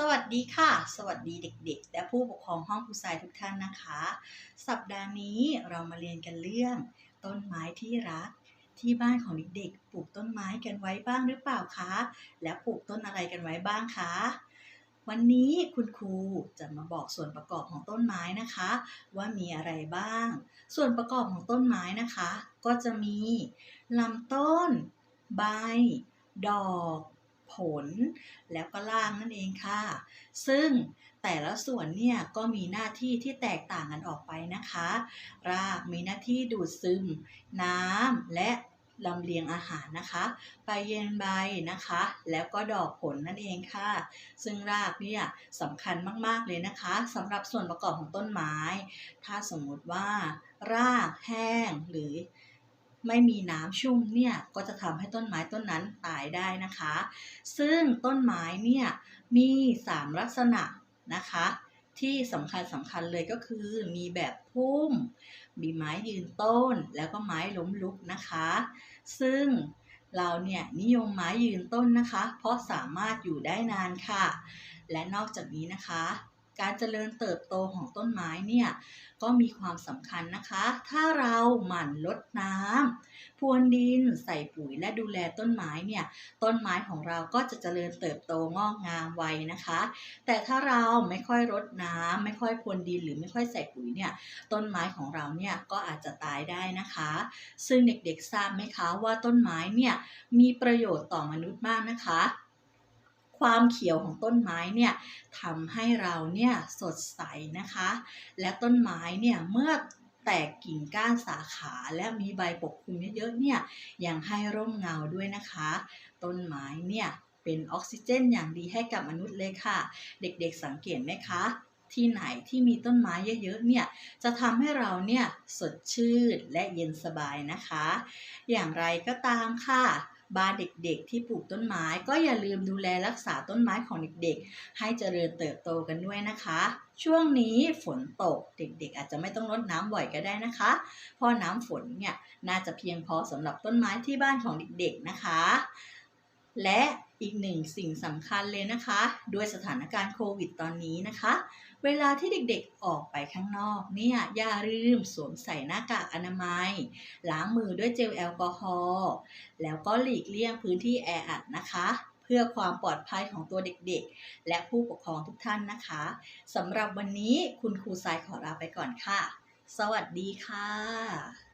สวัสดีค่ะ สวัสดีเด็ก ๆ และผู้ปกครองห้องครูทรายทุกท่านนะคะ สัปดาห์นี้เรามาเรียนกันเรื่อง ต้นไม้ที่รัก ที่บ้านของเด็กๆปลูกต้นไม้กันไว้บ้างหรือเปล่าคะ และปลูกต้นอะไรกันไว้บ้างคะ วันนี้คุณครูจะมาบอกส่วนประกอบของต้นไม้นะคะ ว่ามีอะไรบ้าง ส่วนประกอบของต้นไม้นะคะ ก็จะมีลำต้น ใบ ดอก ผลแล้วก็ล่างนั่นเองค่ะ ซึ่งแต่ละส่วนเนี่ยก็มีหน้าที่ที่แตกต่างกันออกไปนะคะ รากมีหน้าที่ดูดซึม น้ำและลำเลียงอาหารนะคะใบเย็นใบนะคะ แล้วก็ดอกผลนั่นเองค่ะ ซึ่งรากเนี่ยสำคัญมากๆเลยนะคะสำหรับส่วนประกอบของต้นไม้ ถ้าสมมติว่ารากแห้งหรือ ไม่มีน้ำชุ่มเนี่ยก็จะทำให้ต้นไม้ต้นนั้นตายได้นะคะ ซึ่งต้นไม้เนี่ยมี 3 ลักษณะนะคะ ที่สำคัญสำคัญเลยก็คือ มีแบบพุ่ม มีไม้ยืนต้นแล้วก็ไม้ล้มลุกนะคะ ซึ่งเราเนี่ยนิยมไม้ยืนต้นนะคะ เพราะสามารถอยู่ได้นานค่ะ และนอกจากนี้นะคะ การเจริญเติบโตของต้นไม้เนี่ยก็มีความสำคัญนะคะ ถ้าเราหมั่นลดน้ำพรวนดินใส่ปุ๋ยและดูแลต้นไม้เนี่ย ต้นไม้ของเราก็จะเจริญเติบโตงอกงามไวนะคะ แต่ถ้าเราไม่ค่อยรดน้ำไม่ค่อยพรวนดินหรือไม่ค่อยใส่ปุ๋ยเนี่ย ต้นไม้ของเราเนี่ยก็อาจจะตายได้นะคะ ซึ่งเด็กๆทราบไหมคะว่าต้นไม้เนี่ยมีประโยชน์ต่อมนุษย์มากนะคะ ความเขียวของต้นไม้เนี่ยทำให้เราเนี่ยสดใสนะคะ และต้นไม้เนี่ยเมื่อแตกกิ่งก้านสาขาและมีใบปกคลุมเยอะๆเนี่ยยังให้ร่มเงาด้วยนะคะ ต้นไม้เนี่ยเป็นออกซิเจนอย่างดีให้กับมนุษย์เลยค่ะ เด็กๆสังเกตไหมคะ ที่ไหนที่มีต้นไม้เยอะๆเนี่ยจะทำให้เราเนี่ยสดชื่นและเย็นสบายนะคะ อย่างไรก็ตามค่ะ บ้านเด็กๆ ที่ปลูกต้นไม้ ก็อย่าลืมดูแลรักษาต้นไม้ของเด็กๆ ให้เจริญเติบโตกันด้วยนะคะ ช่วงนี้ฝนตกเด็กๆ อาจจะไม่ต้องรดน้ำบ่อยก็ได้นะคะ เพราะน้ำฝนเนี่ยน่าจะเพียงพอสำหรับต้นไม้ที่บ้านของเด็กๆนะคะ และอีกหนึ่งสิ่งสำคัญเลยนะคะ ด้วยสถานการณ์โควิดตอนนี้นะคะ เวลาที่เด็กๆออกไปข้างนอกเนี่ยอย่าลืมสวมใส่หน้ากากอนามัย ล้างมือด้วยเจลแอลกอฮอล์แล้วก็หลีกเลี่ยงพื้นที่แออัดนะคะเพื่อความปลอดภัยของตัวเด็กๆ และผู้ปกครองทุกท่านนะคะสำหรับวันนี้คุณครูสายขอลาไปก่อนค่ะ สวัสดีค่ะ